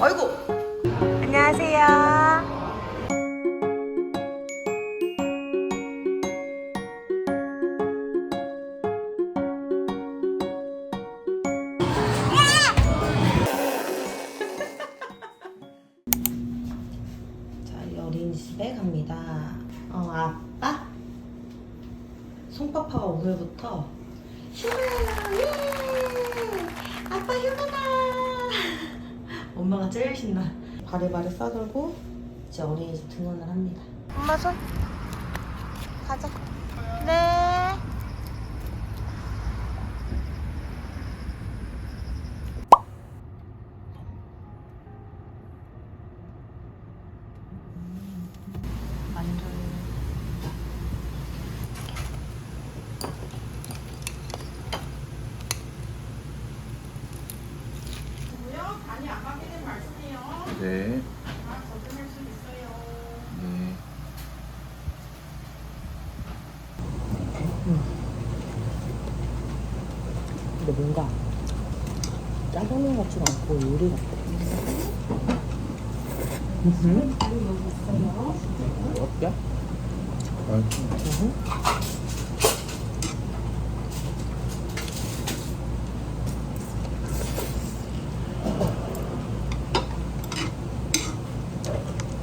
아이고. 안녕하세요. 바리바리 싸들고 이제 어린이집 등원을 합니다. 엄마 손. 가자. 근데 뭔가 짜장면 같지가 않고 요리 같아. 음. 어때? 아,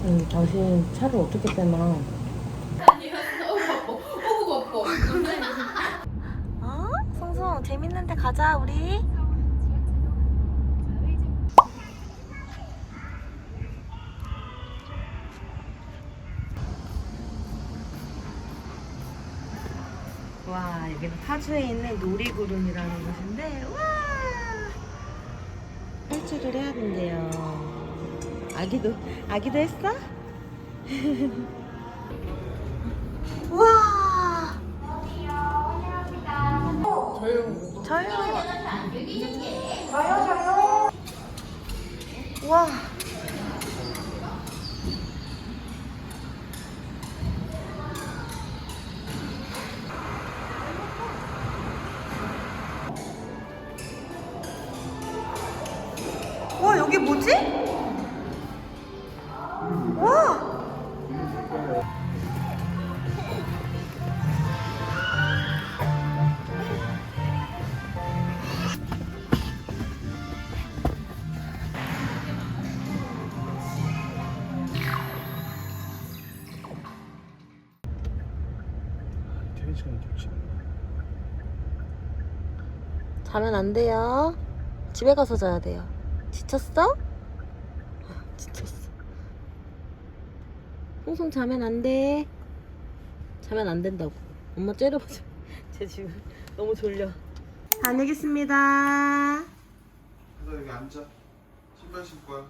음, 당신 차를 어떻게 빼나? 어? 송송 재밌는데 가자 우리. 와 여기는 파주에 있는 놀이구름이라는 곳인데 와 탈출을 해야 된대요. 아기도 아기도 했어? 와 와 여기 뭐지? 자면 안 돼요. 집에 가서 자야 돼요. 지쳤어? 지쳤어. 송송 자면 안 돼. 자면 안 된다고. 엄마 째려보자. 쟤 지금 너무 졸려. 다녀겠습니다. 하나 여기 앉아. 신발 신고 와.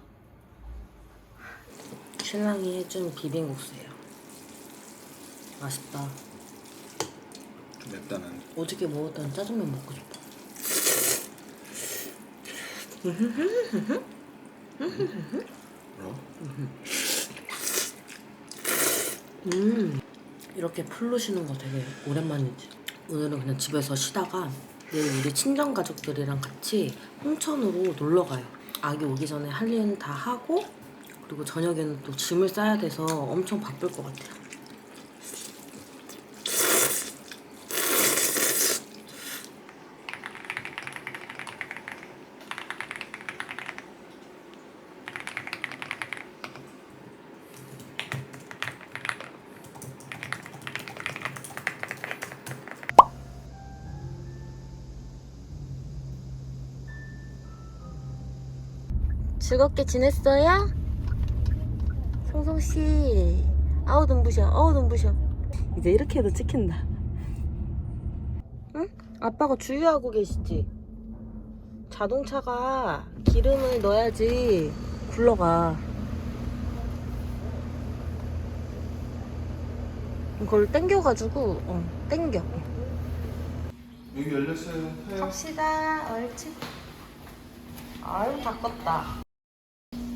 신랑이 해준 비빔국수예요. 맛있다. 좀 맵다 난. 어저께 먹었던 짜장면 먹고 싶어. 뭐라? 음. 이렇게 풀로 쉬는 거 되게 오랜만이지. 오늘은 그냥 집에서 쉬다가 내일 우리 친정 가족들이랑 같이 홍천으로 놀러 가요. 아기 오기 전에 할 일은 다 하고 그리고 저녁에는 또 짐을 싸야 돼서 엄청 바쁠 것 같아요 즐겁게 지냈어요? 송송씨. 아우 눈부셔. 아우 눈부셔. 이제 이렇게 해도 찍힌다. 응? 아빠가 주유하고 계시지? 자동차가 기름을 넣어야지 굴러가. 이걸 땡겨가지고 어 땡겨. 여기 열렸어요. 갑시다. 옳지 아유 다 껐다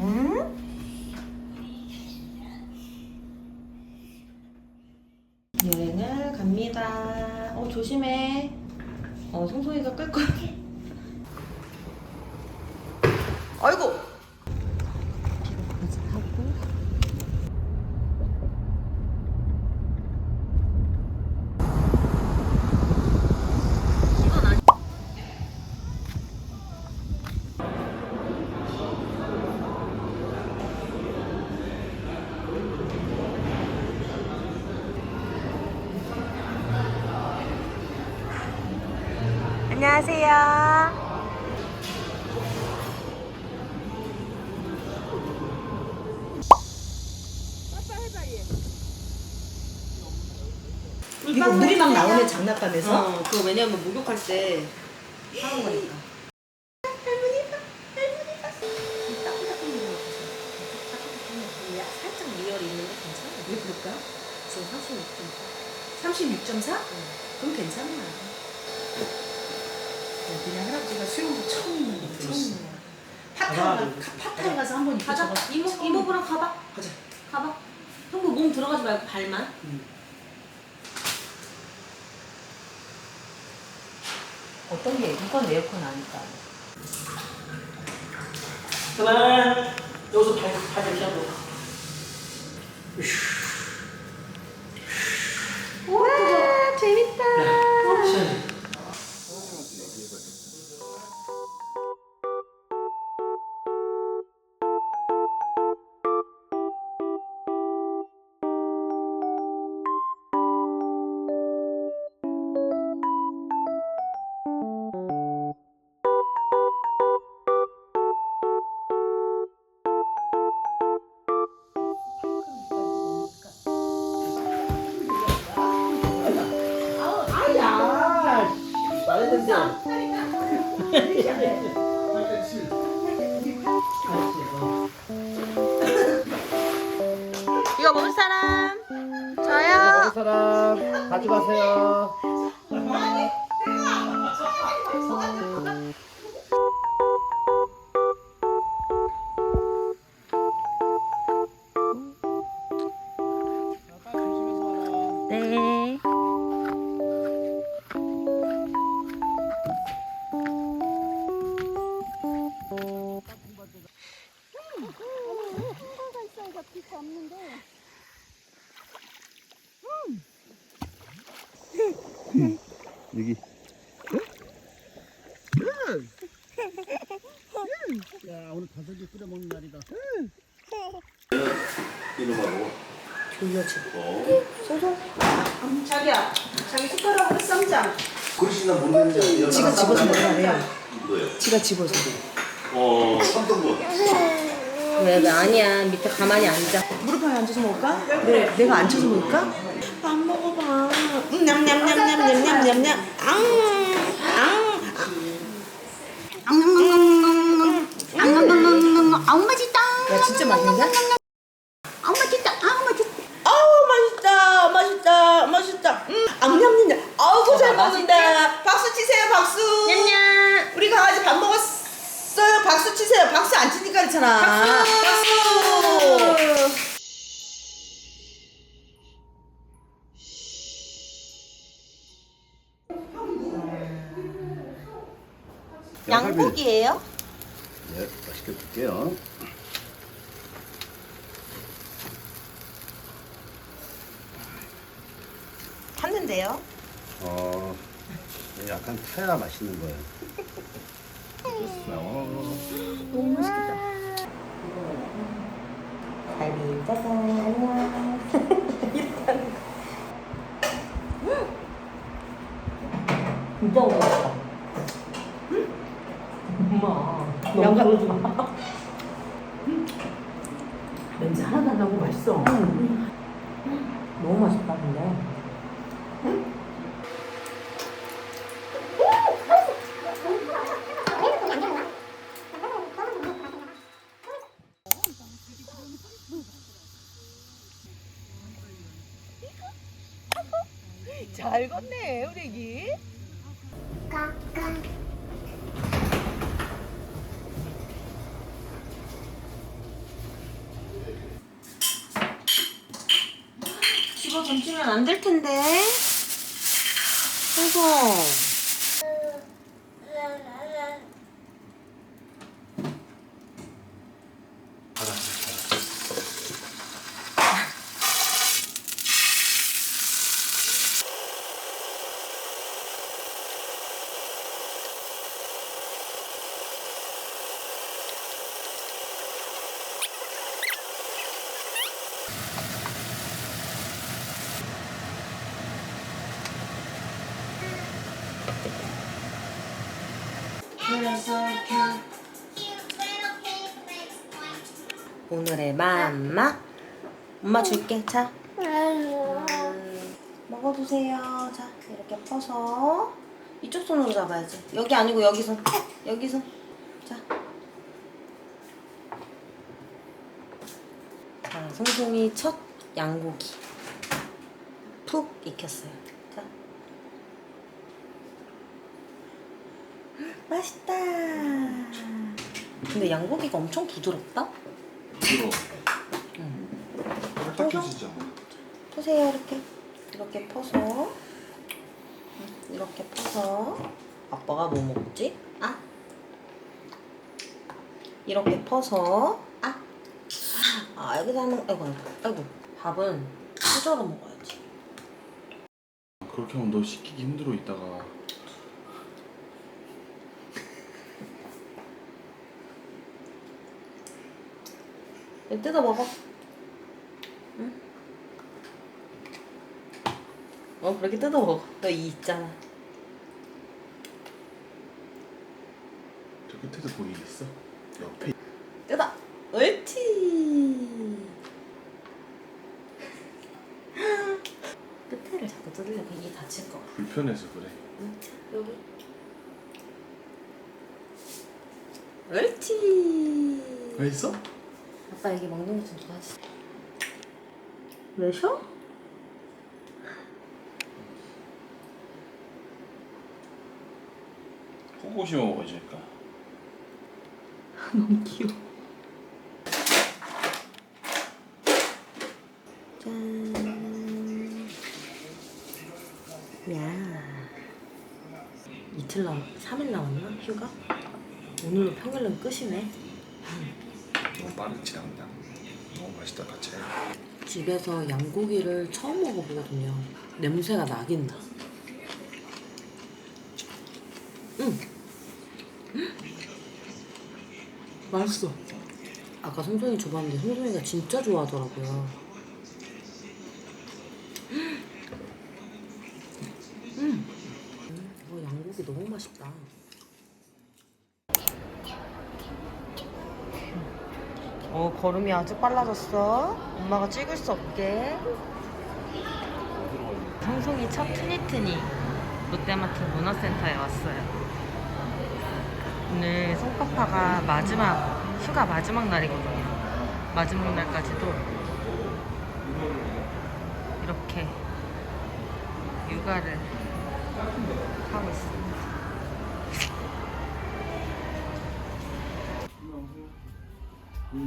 응? 여행을 갑니다. 어 조심해. 어 송송이가 끌 거야. 아이고 안녕하세요. 이거 물이 막 나오네 장난감에서. 어, 그거 왜냐면 목욕할 때 하는 거니까. 살짝 미열이 있는데 괜찮아. 왜 그럴까? 지금 36점. 36.4? 그럼 괜찮아. 니네 할아버지가 수영도 처음 있는 처음 있는 거야. 파타야 파타야 가서 한번 가자. 이모 이모부랑 가봐. 가자. 가봐. 형부 몸 들어가지 말고 발만. 어떤 게 이건 에어컨 아니까. 그만. 여기서 발발 대려고. 우와 재밌다. 이거 먹을 사람? 저요. 사람 가져가세요. 자기야, 자기 숟가락으로 쌈장. 그릇이 나 모르는데 지가 집어서 먹으라네. 뭐예요? 지가 집어서. 어 삼등분 왜, 왜 아니야. 밑에 가만히 앉아. 무릎 하에 앉아서 먹을까? 네, 내가 앉아서 먹을까? 밥 먹어봐. 음, 냠냠냠냠냠냠냠냠. 앙, 앙. 아우 맛있다. 야, 진짜 맛있는데? 아우 맛있다. 아우 맛있다. 아우 맛있다 맛있다 맛있다 음 앙냠냠냠 아우 잘 먹는다 박수 치세요 박수 냠냠. 우리 강아지 밥 먹었어요 박수 치세요 박수 안 치니까 그렇잖아 박수 양고기예요? 네, 맛있게 볼게요. 탔는데요 어, 약간 타야 맛있는 거예요. 됐 발비 짜잔. 안녕 이렇게 하는 거 진짜 오래 건지면 안 될 텐데. 아이고. 오늘의 맘마? 엄마 줄게. 자. 음, 먹어보세요. 자 이렇게 퍼서. 이쪽 손으로 잡아야지. 여기 아니고 여기 손 여기 손자. 자, 송송이 첫 양고기. 푹 익혔어요 자 맛있다 근데 양고기가 엄청 부드럽다 부러워. 응. 딱딱해지지 않아? 보세요 이렇게 이렇게 퍼서 응, 이렇게 퍼서 아빠가 뭐 먹지? 아 이렇게 퍼서 아, 아 여기다 하면 아이고 아이고 아이고 밥은 수저로 먹어야지 그렇게 하면 너 씻기기 힘들어 이따가. 뜯어 먹어 응? 어 그렇게 뜯어 먹어 너 이 있잖아 저 끝에도 고기 있어? 옆에. 뜯어 옳지 끝에를 자꾸 뜯으려고 이 다칠 거 같아 불편해서 그래. 응? 여기 옳지 맛있어? 아빠 여기 먹는 거 좀 도와주세요 왜 쉬어? 꼬고 씹어 먹어야니까. 너무 귀여워 짠 야. 이틀 남, 3일 남았나? 휴가? 오늘로 평일은 끝이네. 너무 빠르지 않나? 너무 맛있다 같이. 집에서 양고기를 처음 먹어보거든요. 냄새가 나긴 나. 응. 맛있어. 아까 송송이 줘봤는데 송송이가 진짜 좋아하더라고요. 음. 어, 양고기 너무 맛있다. 어, 걸음이 아주 빨라졌어. 엄마가 찍을 수 없게. 성송이 첫 트니트니 롯데마트 문화센터에 왔어요. 오늘 송파파가 마지막 휴가 마지막 날이거든요. 마지막 날까지도 이렇게 육아를 하고 있습니다. 오늘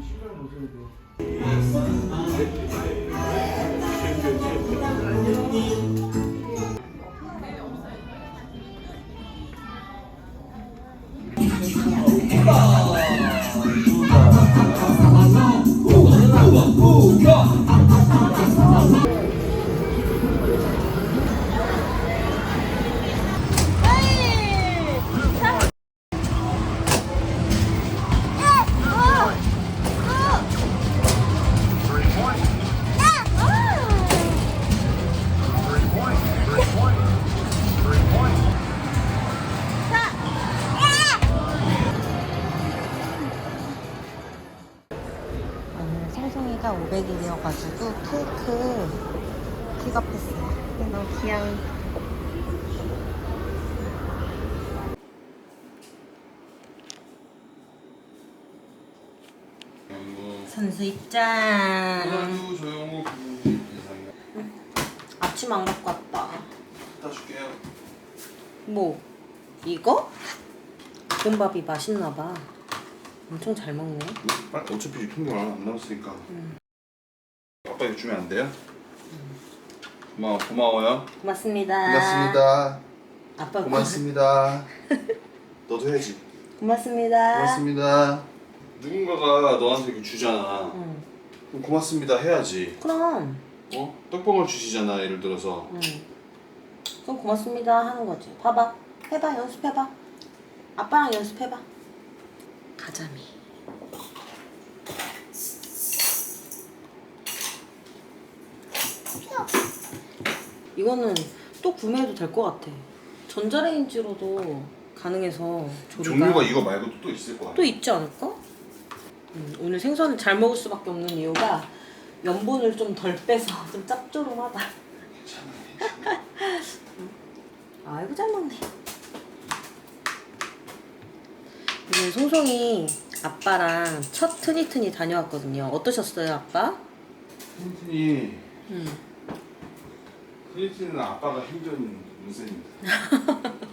선수 입장. 조용호 세상에. 아침 안 갖고 왔다. 갖다 줄게요. 뭐 이거? 볶음밥이 맛있나 봐. 엄청 잘 먹네. 빨리 어차피 유통기한 얼마 안 남았으니까. 아빠 이거 주면 안 돼요? 고마워 고마워요. 고맙습니다. 고맙습니다. 아빠 고맙습니다. 너도 해야지. 고맙습니다. 고맙습니다. 누군가가 너한테 이거 주잖아. 응. 그럼 고맙습니다 해야지. 그럼. 어? 떡볶이를 주시잖아 예를 들어서. 응. 그럼 고맙습니다 하는 거지. 봐봐. 해봐 연습해봐. 아빠랑 연습해봐. 가자미. 이거는 또 구매해도 될 것 같아. 전자레인지로도 가능해서 조리가 종류가 이거 말고도 또 있을 거또 같아. 있지 않을까? 음, 오늘 생선을 잘 먹을 수밖에 없는 이유가 염분을 좀 덜 빼서 좀 짭조름하다. 음. 아이고 잘 먹네. 오늘 송송이 아빠랑 첫 트니트니 다녀왔거든요. 어떠셨어요, 아빠? 힌트니 음. 힌트는 아빠가 힘든 문제입니다.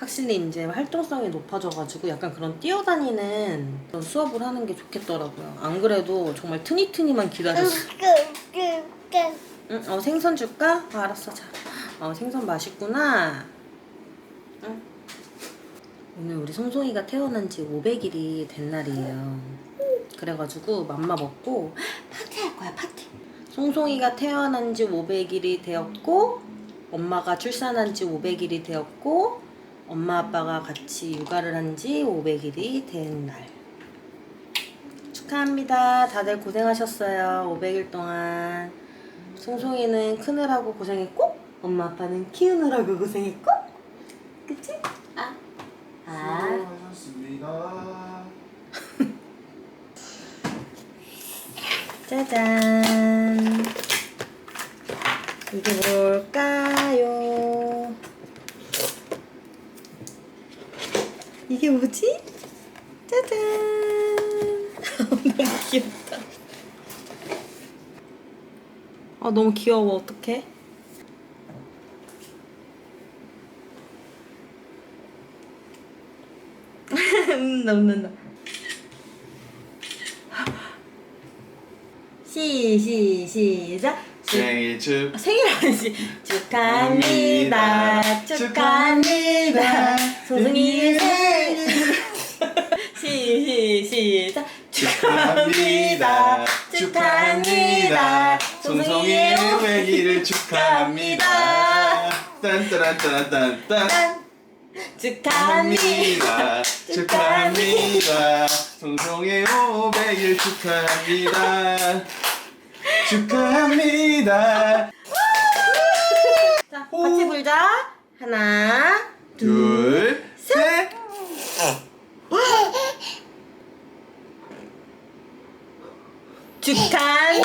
확실히 이제 활동성이 높아져가지고 약간 그런 뛰어다니는 그런 수업을 하는 게 좋겠더라고요. 안 그래도 정말 트니트니만 기다렸어. 응, 어 생선 줄까? 어, 알았어, 자. 어 생선 맛있구나. 응. 오늘 우리 송송이가 태어난 지 500일이 된 날이에요. 그래가지고 맘마 먹고 파티 할 거야, 파티. 송송이가 태어난 지 500일이 되었고, 엄마가 출산한 지 500일이 되었고, 엄마 아빠가 같이 육아를 한 지 500일이 된 날. 축하합니다. 다들 고생하셨어요. 500일 동안. 송송이는 크느라고 고생했고, 엄마 아빠는 키우느라고 고생했고, 그치? 아. 아. 수고하셨습니다. 짜잔. 이게 뭘까요? 이게 뭐지? 짜잔. 너무 귀엽다. 아, 너무 귀여워. 어떡해? 웃는다, 웃는다. 시, 시, 시작. 생일 축. 아, 생일 아니지. 축하합니다. 축하합니다. 소승이의 생일. 시, 시, 시작. 축하합니다. 축하합니다. 송송이의 500일을 축하합니다. 딴따란따란딴 딴. 축하합니다. 축하합니다. 송송의 500일 축하합니다. 축하합니다. 자, 같이 불자. 하나, 둘, 셋. 딴, 딴.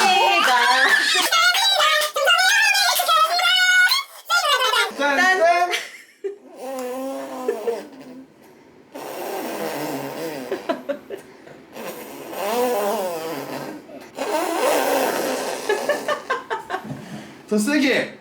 더 세게.